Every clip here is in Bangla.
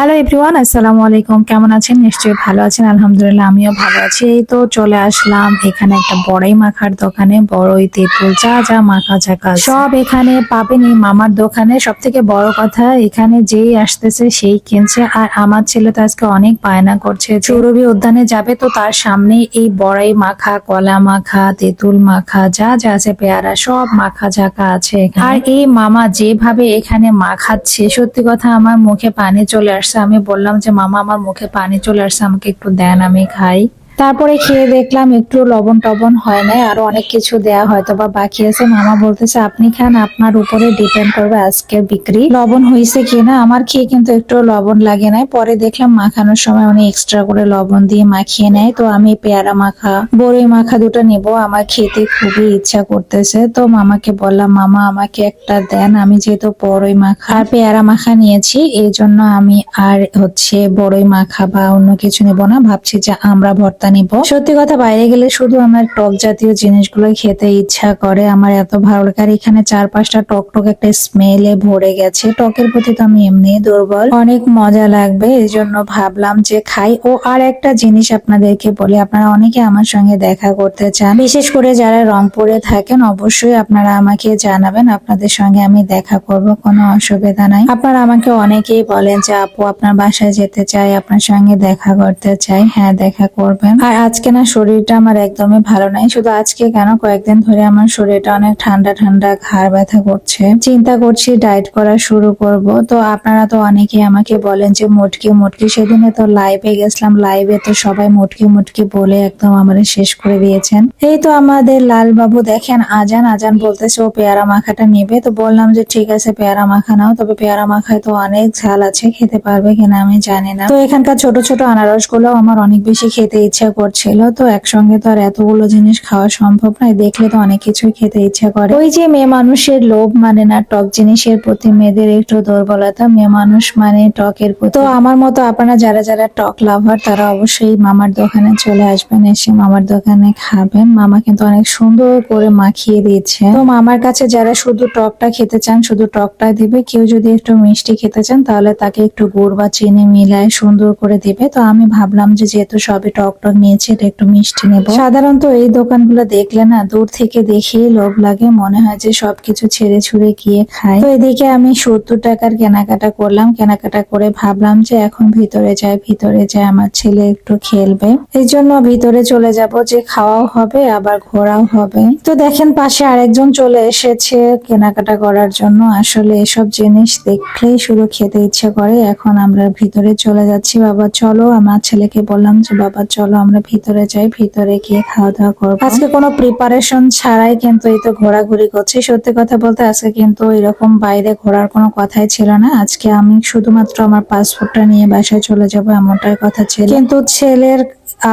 হ্যালো এভরিওয়ান আসসালামু আলাইকুম। কেমন আছেন? নিশ্চয়ই ভালো আছেন, আলহামদুলিল্লাহ, আমিও ভালো আছি। এই তো চলে আসলাম এখানে একটা বড়াই মাখার দোকানে, বড়ই তেঁতুল, যা যা মাখা চাকা সব এখানে পাবেন এই মামার দোকানে। সব থেকে বড় কথা, এখানে যেই আসতেছে সেই কিনছে। আর আমার ছেলে তো আজকে অনেক বায়না করছে। চৌরবি উদ্যানে যাবে তো তার সামনে এই বড়াই মাখা, কলা মাখা, তেঁতুল মাখা, যা যা আছে, পেয়ারা, সব মাখা ঝাঁকা আছে আর এই মামা যেভাবে এখানে মাখাচ্ছে, সত্যি কথা আমার মুখে পানি চলে আসছে। আমি বললাম যে মামা আমার মুখে পানি চলে আসছে আমাকে একটু দেন আমি খাই। তারপরে খেয়ে দেখলাম একটু লবণ টবণ হয় নাই, আরও অনেক কিছু দেয়া হয়তো বা বাকি আছে। মামা বলতেছে, আপনি খান, আপনার উপরে ডিপেন্ড করবে আজকে বিক্রি। লবণ হয়েছে কিনা? আমার খেয়ে কিন্তু একটু লবণ লাগে নাই। পরে দেখলাম মাখানোর সময় উনি এক্সট্রা করে লবণ দিয়ে মাখিয়ে নেয়। তো আমি পেয়ারা মাখা, বড়ই মাখা দুটো নেব। আমার খেতে খুবই ইচ্ছা করতেছে। তো মামাকে বললাম, মামা, আমাকে একটা দেন। আমি যেহেতু বড়ই মাখা আর পেয়ারা মাখা নিয়েছি, এই জন্য আমি আর হচ্ছে বড়ই মাখা বা অন্য কিছু নেব না। ভাবছি যে আমরা ভর্তা নিব। সত্যি কথা, বাইরে গেলে শুধু আমার টক জাতীয় জিনিসগুলো খেতে ইচ্ছা করে। আমার এত ভালো লাগে। আর এখানে চার পাঁচটা টক টক একটা স্মেলে ভরে গেছে। টকের প্রতি তো আমি এমনি দুর্বল। অনেক মজা লাগবে। এই জন্য ভাবলাম যে খাই। ও আর একটা জিনিস আপনাদেরকে বলি। আপনারা অনেকে আমার সঙ্গে দেখা করতে চান। বিশেষ করে যারা রংপুরে থাকেন, অবশ্যই আপনারা আমাকে জানাবেন। আপনাদের সঙ্গে আমি দেখা করব। কোনো অসুবিধা নাই। আপনারা আমাকে অনেকেই বলেন যে, আপু, আপনার বাসায় যেতে চাই। আপনার সঙ্গে দেখা করতে চাই। হ্যাঁ দেখা করবেন। আর আজকে না শরীরটা আমার একদমই ভালো নাই। শুধু আজকে কেন কয়েকদিন ধরে আমার শরীরটা অনেক ঠান্ডা ঠান্ডা ঘাড় ব্যথা করছে। চিন্তা করছি ডায়েট করা শুরু করব। তো আপনারা তো অনেকেই আমাকে বলেন যে মুটকি মুটকি, সেদিনে তো লাইভে গেছিলাম। লাইভে তো সবাই মুটকি মুটকি বলে একদম আমাদের শেষ করে দিয়েছেন। এই তো আমাদের লাল বাবু দেখেন, আজান আজান বলতেছে, ও পেয়ারা মাখাটা নেবে। তো বললাম যে, ঠিক আছে, পেয়ারা মাখা নাও। তবে পেয়ারা মাখায় তো অনেক ঝাল আছে, খেতে পারবে কিনা আমি জানি না। তো এখানকার ছোট ছোট আনারসগুলো আমার অনেক বেশি খেতে ইচ্ছা করছিল তো, একসঙ্গে তো আর এতগুলো জিনিস খাওয়া সম্ভব নয়। দেখলে তো অনেক কিছুই খেতে ইচ্ছা করে। ওই যে মেয়ে মানুষের লোভ মানে না, টক জিনিসের প্রতি মেয়েদের একটু দুর্বলতা, মেয়ে মানুষ মানে টকের প্রতি। তো আমার মতো আপনারা যারা যারা টক লাভার, তারা অবশ্যই মামার দোকানে চলে আসবেন, এসে মামার দোকানে খাবেন। মামা কিন্তু অনেক সুন্দর করে মাখিয়ে দিয়েছে তো মামার কাছে যারা শুধু টকটা খেতে চান, শুধু টকটা দিবে, কেউ যদি একটু মিষ্টি খেতে চান, তাহলে তাকে একটু গুড় বা চিনি মিলায় সুন্দর করে দিবে। তো আমি ভাবলাম যে যেহেতু সবই টক টক নিয়েছি, এটা একটু মিষ্টি নেব। সাধারণত এই দোকানগুলো দেখলে না, দূর থেকে দেখেই লোভ লাগে, মনে হয় যে সবকিছু ছেড়ে ছুড়ে গিয়ে খাই তো এদিকে আমি সত্তর টাকার কেনাকাটা করলাম, কেনাকাটা করে ভাবলাম যে এখন ভিতরে যাই ভিতরে যাই, আমার ছেলে একটু খেলবে। এই জন্য ভিতরে চলে যাব, যে খাওয়াও হবে, আবার ঘোরাও হবে। তো দেখেন পাশে আরেকজন চলে এসেছে কেনাকাটা করার জন্য। আসলে এসব জিনিস দেখলেই শুধু খেতে ইচ্ছে করে। এখন আমরা ভিতরে চলে যাচ্ছি। বাবা, চলো, আমার ছেলেকে বললাম যে, বাবা, চলো আমরা ভিতরে যাই, ভিতরে গিয়ে খাওয়া দাওয়া করব। আজকে কোনো প্রিপারেশন ছাড়াই কিন্তু এই তো ঘোরাঘুরি করছি। সত্যি কথা বলতে আজকে কিন্তু এরকম বাইরে ঘোরার কোনো কথাই ছিল না। আজকে আমি শুধুমাত্র আমার পাসপোর্টটা নিয়ে বাসায় চলে যাব, এমনটাই কথা ছিল। কিন্তু ছেলের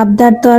আবদার তো